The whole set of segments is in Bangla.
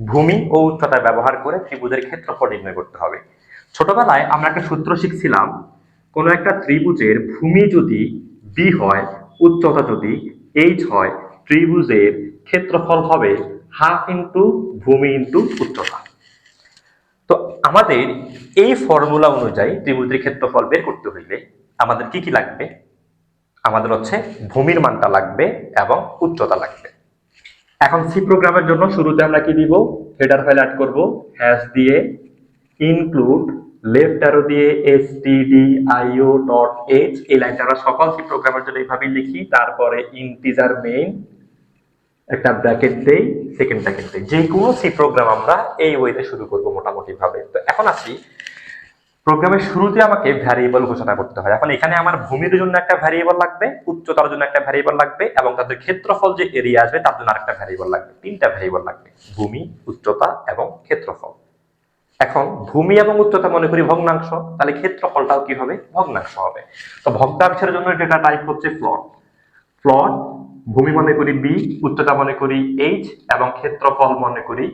ভূমি ও উচ্চতা ব্যবহার করে ত্রিভুজের ক্ষেত্রফল নির্ণয় করতে হবে। ছোটবেলায় আমরা একটা সূত্র শিখছিলাম, কোনো একটা ত্রিভুজের ভূমি যদি বি হয়, উচ্চতা যদি এইচ হয়, ত্রিভুজের ক্ষেত্রফল হবে হাফ ইন্টু ভূমি ইন্টু উচ্চতা। তো আমাদের এই ফর্মুলা অনুযায়ী ত্রিভুজের ক্ষেত্রফল বের করতে হইলে আমাদের কি কি লাগবে? আমাদের হচ্ছে ভূমির মানটা লাগবে এবং উচ্চতা লাগবে। এখন সি প্রোগ্রামের জন্য শুরুতে আমরা কি দিব? হেডার ফাইল অ্যাড করব হ্যাশ দিয়ে ইনক্লুড লেফট অ্যারো দিয়ে S T D IO dot H এই লাইনটা আমরা সকল সি প্রোগ্রামের জন্য এইভাবেই লিখি, তারপরে ইন্টিজার মেইন একটা ব্র্যাকেট দেই সেকেন্ড ব্র্যাকেট দেই। যে কোনো সি প্রোগ্রাম আমরা এই ওয়েতে শুরু করব মোটামুটি ভাবে তো এখন আসি প্রোগ্রামের শুরুতে আমাকে ভ্যারিয়েবল ঘোষণা করতে হয়। এখন এখানে আমার ভূমির জন্য একটা ভ্যারিয়েবল লাগবে, উচ্চতার জন্য একটা ভ্যারিয়েবল লাগবে, এবং তাদের ক্ষেত্রফল যে এরিয়া আসবে, তার জন্য আরেকটা ভ্যারিয়েবল লাগবে। তিনটা ভ্যারিয়েবল লাগবে, ভূমি, উচ্চতা এবং ক্ষেত্রফল। এখন ভূমি এবং উচ্চতা মনে করি ভগ্নাংশ, তাহলে ক্ষেত্রফলটাও কি হবে? ভগ্নাংশ হবে। তো ভগ্নাংশের জন্য ডেটা টাইপ হচ্ছে প্লট প্লট ভূমি মনে করি বি উচ্চতা মনে করি এইচ এবং ক্ষেত্রফল মনে করি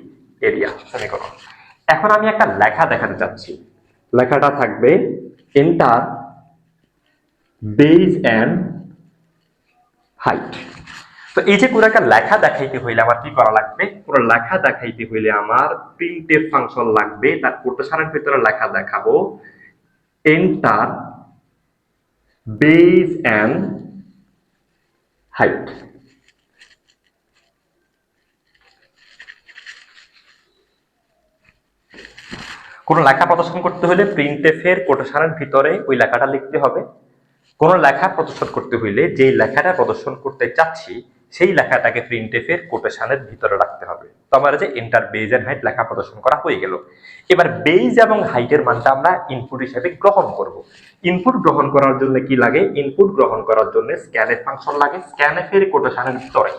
এরিয়া সমীকরণ। এখন আমি একটা লেখা দেখাতে চাচ্ছি। লেখাটা থাকবে এন্টার বেজ অ্যান্ড হাইট তো এই যে পুরো একটা লেখা দেখাইতে হইলে আমার কি করা লাগবে? পুরো লেখা দেখাইতে হইলে আমার প্রিন্টের ফাংশন লাগবে, তার কোটেশনের ভিতরে লেখা দেখাবো। এন্টার বেজ অ্যান্ড হাইট কোনো লেখা প্রদর্শন করতে হলে প্রিন্টেফের কোটেশনের ভিতরে ওই লেখাটা লিখতে হবে। কোনো লেখা প্রদর্শন করতে হইলে যেই লেখাটা প্রদর্শন করতে চাচ্ছি, সেই লেখাটাকে প্রিন্টেফের কোটেশনের ভিতরে রাখতে হবে। তো যে এন্টার বেজ এন্ড হাইট লেখা প্রদর্শন করা হয়ে গেল। এবার বেজ এবং হাইটের মানটা আমরা ইনপুট হিসেবে গ্রহণ করব। ইনপুট গ্রহণ করার জন্য কি লাগে? ইনপুট গ্রহণ করার জন্য স্ক্যানের ফাংশন লাগে। স্ক্যানএফের কোটেশনের ভিতরে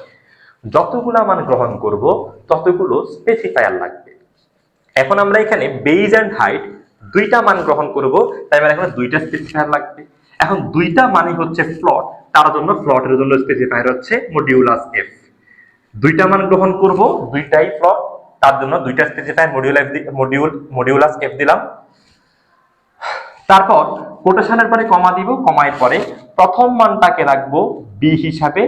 যতগুলো মান গ্রহণ করব, ততগুলো স্পেসিফায়ার লাগবে। এখন আমরা এখানে বেজ এন্ড হাইট দুইটা মান গ্রহণ করব, তাই আমার এখানে দুইটা স্পেসিফায়ার লাগবে। এখন দুইটা মানই হচ্ছে ফ্লট তার জন্য ফ্লটের জন্য স্পেসিফায়ার হচ্ছে মডিউলাস এফ দুইটা মান গ্রহণ করব, দুইটাই ফ্লট তার জন্য দুইটা specifier module F module modulus F দিলাম। তারপর কোটেশনের পরে কমা দিব কমায় পরে প্রথম মানটাকে রাখব বি হিসাবে,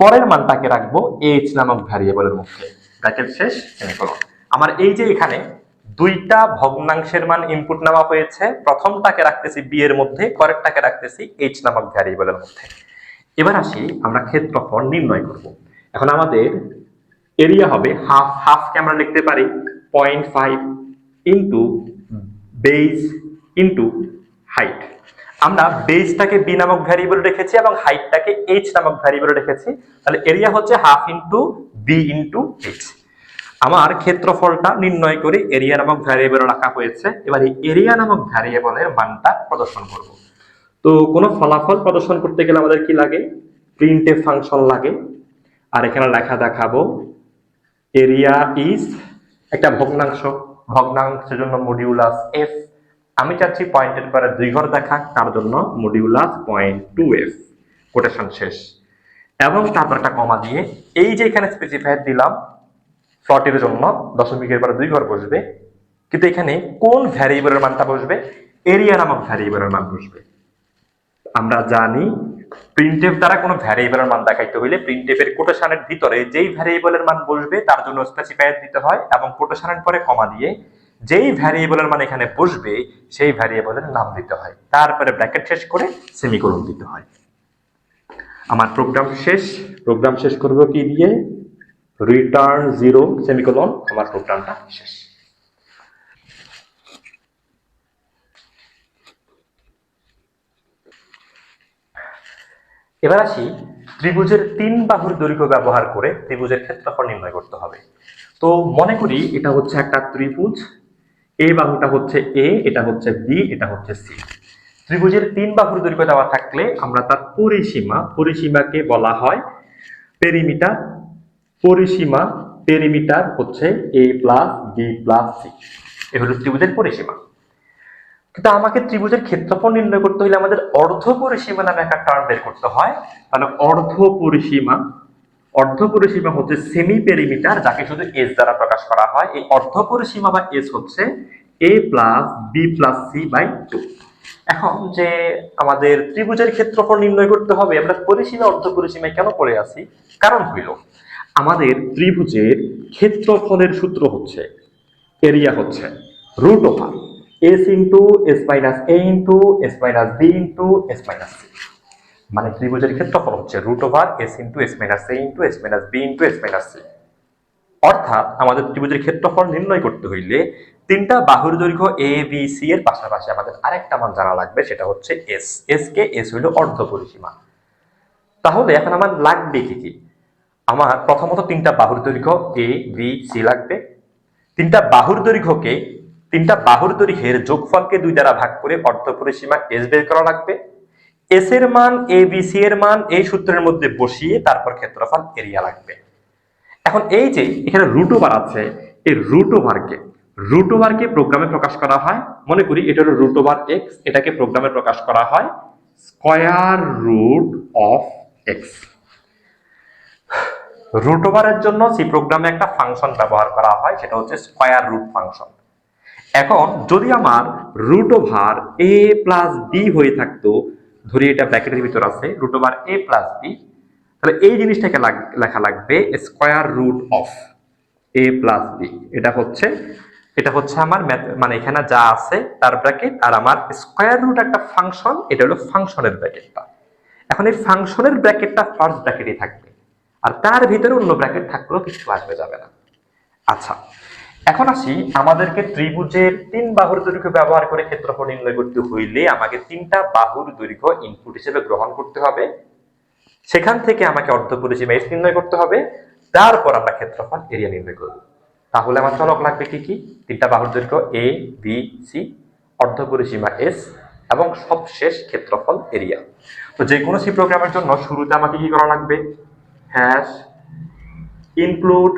পরের মানটাকে রাখব এইচ নামক ভ্যারিয়েবলের মধ্যে। ব্র্যাকেট শেষ সেমিকোলন আমার এই যে এখানে দুইটা ভগ্নাংশের মান ইনপুট নেওয়া হয়েছে, প্রথমটাকে রাখতেছি বি এর মধ্যে, পরেরটাকে রাখতেছি এইচ নামক ভ্যারিয়েবলের মধ্যে। এবার আসি আমরা ক্ষেত্রফল নির্ণয় করব। এখন আমাদের এরিয়া হবে হাফ হাফকে আমরা লিখতে পারি point five into base into height আমরা বেজটাকে বি নামক ভ্যারিয়েবল রেখেছি এবং হাইটটাকে এইচ নামক ভ্যারিয়েবল রেখেছি। তাহলে এরিয়া হচ্ছে half into B into H আমার ক্ষেত্রফলটা নির্ণয় করে এরিয়া নামক ভ্যারিয়েবল রাখা হয়েছে। এবার এই এরিয়া নামক ভ্যারিয়েবলের মানটা প্রদর্শন করব। তো কোনো ফলাফল প্রদর্শন করতে গেলে আমাদের কি লাগে? প্রিন্টে ফাংশন লাগে। আর এখানে লেখা দেখাবো এরিয়া ইজ একটা ভগ্নাংশ। ভগ্নাংশের জন্য মডিউলাস এফ আমি চাচ্ছি পয়েন্টের পরে দুই ঘর দেখা, তার জন্য modulus point two F quotation শেষ। এবং তারপর একটা কমা দিয়ে, এই যে এখানে স্পেসিফায়ার দিলাম ফ্লটের জন্য দশমিকের পরে দুই ঘর বসবে। কিন্তু এখানে কোন ভ্যারিয়েবলের মানটা বসবে? এরিয়া নামক ভ্যারিয়েবলের মান বসবে। আমরা জানি প্রিন্টেফ দ্বারা কোনো ভ্যারিয়েবলের মান দেখাইতে হইলে প্রিন্টেফের কোটেশনের ভিতরে যেই ভ্যারিয়েবলের মান বসবে তার জন্য স্পেসিফায়ার দিতে হয় এবং কোটেশনের পরে কমা দিয়ে যেই ভ্যারিয়েবলের মান এখানে বসবে সেই ভ্যারিয়েবলের নাম দিতে হয়। তারপরে ব্র্যাকেট শেষ করে সেমিকোলন দিতে হয়। আমার প্রোগ্রাম শেষ। প্রোগ্রাম শেষ করব কি দিয়ে? রিটার্ন জিরো সেমিকোলন আমার প্রোগ্রামটা শেষ। এবার আসি ত্রিভুজের তিন বাহুর দৈর্ঘ্য ব্যবহার করে ত্রিভুজের ক্ষেত্রফল নির্ণয় করতে হবে। তো মনে করি এটা হচ্ছে একটা ত্রিভুজ এ বাহুটা হচ্ছে এ এটা হচ্ছে বি এটা হচ্ছে সি ত্রিভুজের তিন বাহুর দৈর্ঘ্য দেওয়া থাকলে আমরা তার পরিসীমা, পরিসীমাকে বলা হয় পেরিমিটার পরিসীমা পেরিমিটার হচ্ছে A plus B plus C এ হলো ত্রিভুজের পরিসীমা। কিন্তু আমাকে ত্রিভুজের ক্ষেত্রফল নির্ণয় করতে হলে আমাদের অর্ধ পরিসীমা নামে একটা টার্ম বের করতে হয়। তাহলে অর্ধ পরিসীমা অর্ধ পরিসীমা হচ্ছে সেমি পেরিমিটার যাকে শুধু এস দ্বারা প্রকাশ করা হয়। এই অর্ধ পরিসীমা বা এস হচ্ছে A plus B plus C by two এখন যে আমাদের ত্রিভুজের ক্ষেত্রফল নির্ণয় করতে হবে, আমরা পরিসীমা অর্ধপরিসীমায় কেন পড়ে আছি? কারণ হইল আমাদের ত্রিভুজের ক্ষেত্রফলের সূত্র হচ্ছে, এরিয়া হচ্ছে root over S into S minus A into S minus B into S minus C মানে ত্রিভুজের ক্ষেত্রফল হচ্ছে root over S into S minus A into S minus B into S minus C অর্থাৎ আমাদের ত্রিভুজের ক্ষেত্রফল নির্ণয় করতে হইলে তিনটা বাহুর দৈর্ঘ্য এ বি সি এর পাশাপাশি আমাদের আরেকটা মান জানা লাগবে, সেটা হচ্ছে এস এস কে এস হইল অর্ধ পরিসীমা তাহলে এখন আমার লাগবে কি কি? আমার প্রথমত তিনটা বাহুর দৈর্ঘ্য এ বি সি লাগবে। তিনটা বাহুর দৈর্ঘ্যকে তিনটা বাহুর দৈর্ঘ্যের যোগফলকে দুই দ্বারা ভাগ করে অর্ধ পরিসীমা এস বের করা লাগবে। এস এর মান এ বি সি এর মান, এই সূত্রের মধ্যে বসিয়ে তারপর ক্ষেত্রফল এরিয়া লাগবে। এখন এই যে এখানে রুট ওভার আছে, এই রুট ওভারকে রুট ওভারকে প্রোগ্রামে প্রকাশ করা হয়। মনে করি এটা হলো রুট ওভার এক্স এটাকে প্রোগ্রামে প্রকাশ করা হয়। Square root of X root ওভারের জন্য সি প্রোগ্রামে একটা ফাংশন ব্যবহার করা হয়, সেটা হচ্ছে স্কয়ার রুট ফাংশন এখন যদি আমার root over A plus B হয়ে থাকতো, ধরি এটা ব্র্যাকেটের ভিতর আছে root over A plus B তাহলে এই জিনিসটাকে লেখা লাগবে square root of A plus B এটা হচ্ছে এটা হচ্ছে আমার মানে এখানে যা আছে তার ব্র্যাকেট, আর আমার স্কয়ার রুট একটা ফাংশন এটা হলো ফাংশনের ব্র্যাকেটটা। এখন এই ফাংশনের ব্র্যাকেটটা ফার্স্ট ব্র্যাকেটে থাকবে। আর তার ভিতরে অন্য ব্র্যাকেট থাকলেও কিছু আসবে, যাবে না। আচ্ছা এখন আসি আমাদেরকে ত্রিভুজের তিন বাহুর দৈর্ঘ্য ব্যবহার করে ক্ষেত্রফল নির্ণয় করতে হইলে আমাকে তিনটা বাহুর দৈর্ঘ্য ইনপুট হিসেবে গ্রহণ করতে হবে। সেখান থেকে আমাকে অর্ধপরিসীমা এস নির্ণয় করতে হবে। তারপর আমরা ক্ষেত্রফল এরিয়া নির্ণয় করব। তাহলে আমার চলক লাগবে কি কি? তিনটা বাহুর দৈর্ঘ্য এ বি সি অর্ধপরিসীমা এস এবং সবশেষ ক্ষেত্রফল এরিয়া তো যে কোনো সি প্রোগ্রামের জন্য শুরুতে আমাকে কি করা লাগবে? Hash include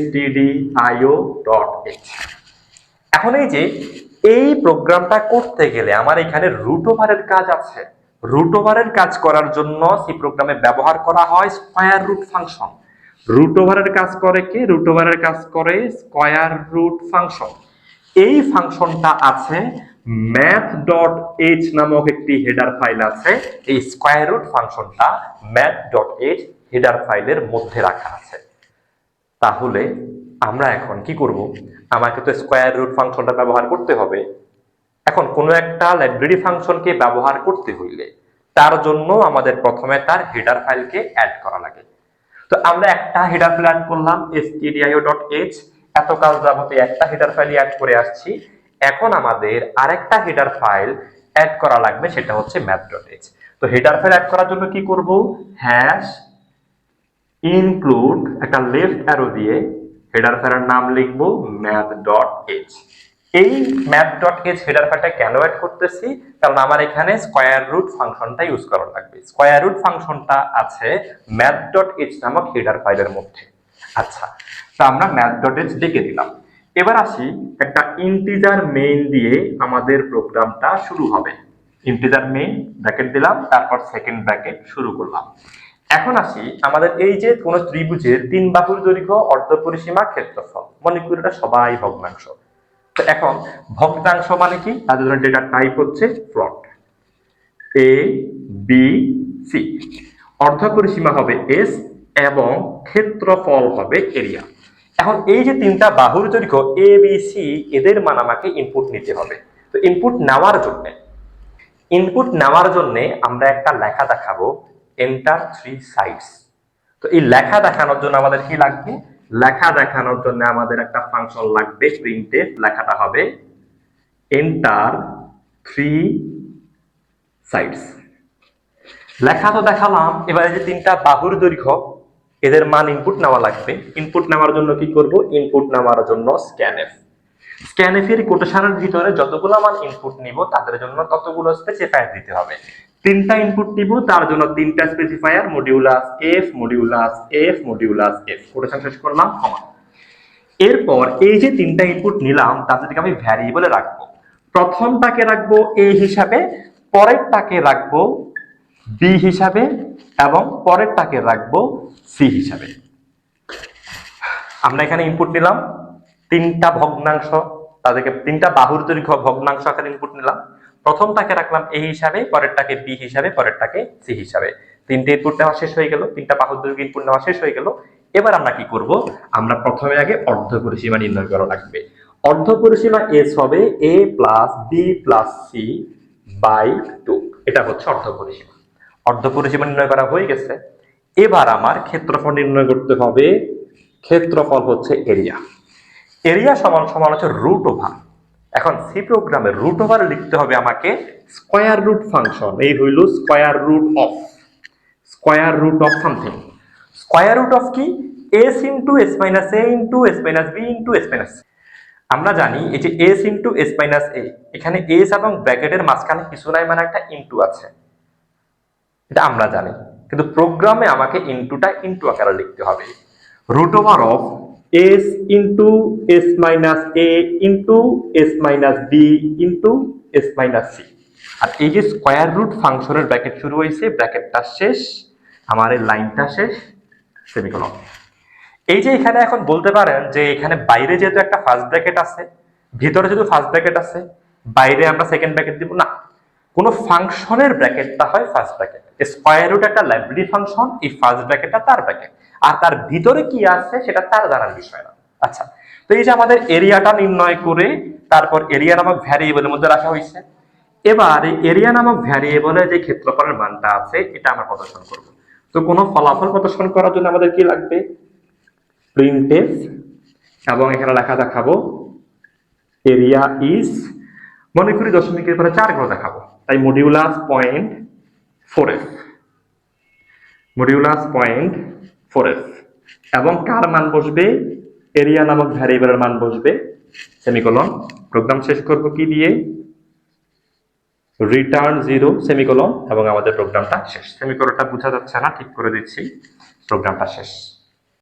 stdio dot h. এখন এই যে এই প্রোগ্রামটা করতে গেলে আমার এখানে রুট ওভারের কাজ আছে। রুট ওভারের কাজ করার জন্য সি প্রোগ্রামে ব্যবহার করা হয় স্কয়ার রুট ফাংশন রুট ওভারের কাজ করে কি? রুট ওভারের কাজ করে স্কয়ার রুট ফাংশন এই ফাংশনটা আছে ম্যাথ ডট এইচ নামক একটি হেডার ফাইল আছে। এই স্কয়ার রুট ফাংশনটা ম্যাথ ডট এইচ হেডার ফাইলের মধ্যে রাখা আছে। তাহলে আমরা এখন কি করব? আমাকে তো স্কয়ার রুট ফাংশনটা ব্যবহার করতে হবে। এখন কোনো একটা লাইব্রেরি ফাংশনকে ব্যবহার করতে হইলে তার জন্য আমাদের প্রথমে তার হেডার ফাইলকে অ্যাড করা লাগে। তো আমরা একটা হেডার ফাইল অ্যাড করলাম stdio.h এতকাল যাবতে একটা হেডার ফাইল অ্যাড করে আসছি। এখন আমাদের আরেকটা হেডার ফাইল অ্যাড করা লাগবে, সেটা হচ্ছে math.h তো হেডার ফাইল অ্যাড করার জন্য কি করব? হ্যাশ ইনক্লুড একটা লেফট অ্যারো দিয়ে হেডার ফাইলের নাম লিখব ম্যাথ ডট এইচ এই ম্যাথ ডট এইচ হেডার ফাইলটা কেন অ্যাড করতেছি? কারণ আমার এখানে স্কয়ার রুট ফাংশনটা ইউজ করা লাগবে। স্কয়ার রুট ফাংশনটা আছে ম্যাথ ডট এইচ নামক হেডার ফাইলের মধ্যে। আচ্ছা তা আমরা ম্যাথ ডট এইচ লিখে দিলাম। এবার আসি একটা ইন্টিজার মেইন দিয়ে আমাদের প্রোগ্রামটা শুরু হবে। ইন্টিজার মেইন ব্র্যাকেট দিলাম, তারপর সেকেন্ড ব্র্যাকেট শুরু করলাম। এখন আসি আমাদের এই যে কোন ত্রিভুজের তিন বাহুর দৈর্ঘ্য অর্ধপরিসীমা ক্ষেত্রফল। মনে করি এটা সবাই ভগ্নাংশ। তো এখন ভগ্নাংশ মানে কি? তাদের জন্য ডেটা টাইপ হচ্ছে প্লট এ বি সি অর্ধপরিসীমা হবে এস এবং ক্ষেত্রফল হবে এরিয়া এখন এই যে তিনটা বাহুর দৈর্ঘ্য এ বি সি এদের মান আমাকে ইনপুট নিতে হবে। তো ইনপুট নেওয়ার জন্য ইনপুট নেওয়ার জন্য আমরা একটা লেখা দেখাবো। এন্টার থ্রি সাইডস তো এই লেখা দেখানোর জন্য আমাদের কি লাগবে? লেখা দেখানোর জন্য আমাদের একটা ফাংশন লাগবে প্রিন্টে লেখাটা হবে এন্টার থ্রি সাইডস লেখা তো দেখালাম, এবারে যে তিনটা বাহুর দৈর্ঘ্য, এদের মান ইনপুট নেওয়া লাগবে। ইনপুট নেওয়ার জন্য কি করব? ইনপুট নেওয়ার জন্য স্ক্যানএফ স্ক্যানএফ এর কোটেশনের ভিতরে যতগুলো মান ইনপুট নিব, তাদের জন্য ততগুলো স্পেসিফায়ার দিতে হবে। তিনটা ইনপুট নিব, তার জন্য তিনটা specifier modulus F modulus F modulus F quotation শেষ করলাম কমা এরপর এই যে তিনটা ইনপুট নিলাম তাদেরকে আমি ভ্যারিয়েবলে রাখব। প্রথমটাকে রাখব এ হিসাবে, পরেরটাকে রাখব বি হিসাবে, এবং পরেরটাকে রাখব সি হিসাবে। আমরা এখানে ইনপুট নিলাম, তিনটা ভগ্নাংশ, তাদেরকে তিনটা বাহুর দৈর্ঘ্য ভগ্নাংশ আকারে ইনপুট নিলাম। প্রথমটাকে রাখলাম এ হিসাবে, পরেরটাকে বি হিসাবে, পরেরটাকে সি হিসাবে। তিনটে ইনপুট নেওয়া শেষ হয়ে গেল, তিনটা দৈর্ঘ্য ইনপুট নেওয়া শেষ হয়ে গেল। এবার আমরা কি করব? আমরা প্রথমে আগে অর্ধ পরিসীমা নির্ণয় করা লাগবে। অর্ধ পরিসীমা এস হবে A plus B plus C by two. এটা হচ্ছে অর্ধ পরিসীমা। অর্ধ পরিসীমা নির্ণয় করা হয়ে গেছে। এবার আমার ক্ষেত্রফল নির্ণয় করতে হবে। ক্ষেত্রফল হচ্ছে এরিয়া। এরিয়া সমান সমান হচ্ছে রুট ওভার। এখন সি প্রোগ্রামে রুট ওভার লিখতে হবে আমাকে স্কয়ার রুট ফাংশন এই হইল square root of square root of something square root of কি? S into S minus A into S minus B into S minus আমরা জানি এই যে S into S minus A এখানে এস এবং ব্র্যাকেটের মাঝখানে কিছু নাই মানে একটা ইন্টু আছে। এটা আমরা জানি। কিন্তু প্রোগ্রামে আমাকে ইন্টুটা ইন্টু আকারে লিখতে হবে। Root over of S into S minus A into S minus B into S minus C আর এই যে স্কোয়ার রুট ফাংশনের ব্র্যাকেট শুরু হয়েছে ব্র্যাকেটটা শেষ, আমার এই লাইনটা শেষ সেমিকোলন এই যে এখানে এখন বলতে পারেন যে এখানে বাইরে যেহেতু একটা ফার্স্ট ব্র্যাকেট আছে, ভিতরে যেহেতু ফার্স্ট ব্র্যাকেট আছে, বাইরে আমরা সেকেন্ড ব্র্যাকেট দিব না। কোন ফাংশনের ব্র্যাকেটটা হয় ফার্স্ট ব্র্যাকেট স্কোয়ার রুট একটা লাইব্রেরি ফাংশন এই ফার্স্ট ব্র্যাকেটটা তার ব্র্যাকেট আর তার ভিতরে কি আছে সেটা তার জানার বিষয় না। আচ্ছা তো এই যে আমাদের এরিয়াটা নির্ণয় করে তারপর এরিয়া নামক ভ্যারিয়েবলের মধ্যে রাখা হয়েছে। এবার এরিয়া নামক ভ্যারিয়েবলে যে ক্ষেত্রফলের মানটা আছে, এটা আমরা প্রদর্শন করব। তো কোনো ফলাফল প্রদর্শন করার জন্য আমাদের কি লাগবে? প্রিন্টেফ এবং এখানে লেখা দেখাবো এরিয়া ইজ মনে করি দশমিকের পরে চার ঘর দেখাবো। তাই modulus point four F modulus point four এবং কার মান বসবে? এরিয়া নামক ভ্যারিয়েবলের মান বসবে। সেমিকোলন। প্রোগ্রাম শেষ করব কি দিয়ে? রিটার্ন জিরো, সেমিকোলন, এবং আমাদের প্রোগ্রামটা শেষ। সেমিকোলনটা বোঝা যাচ্ছে না, ঠিক করে দিচ্ছি। প্রোগ্রামটা শেষ।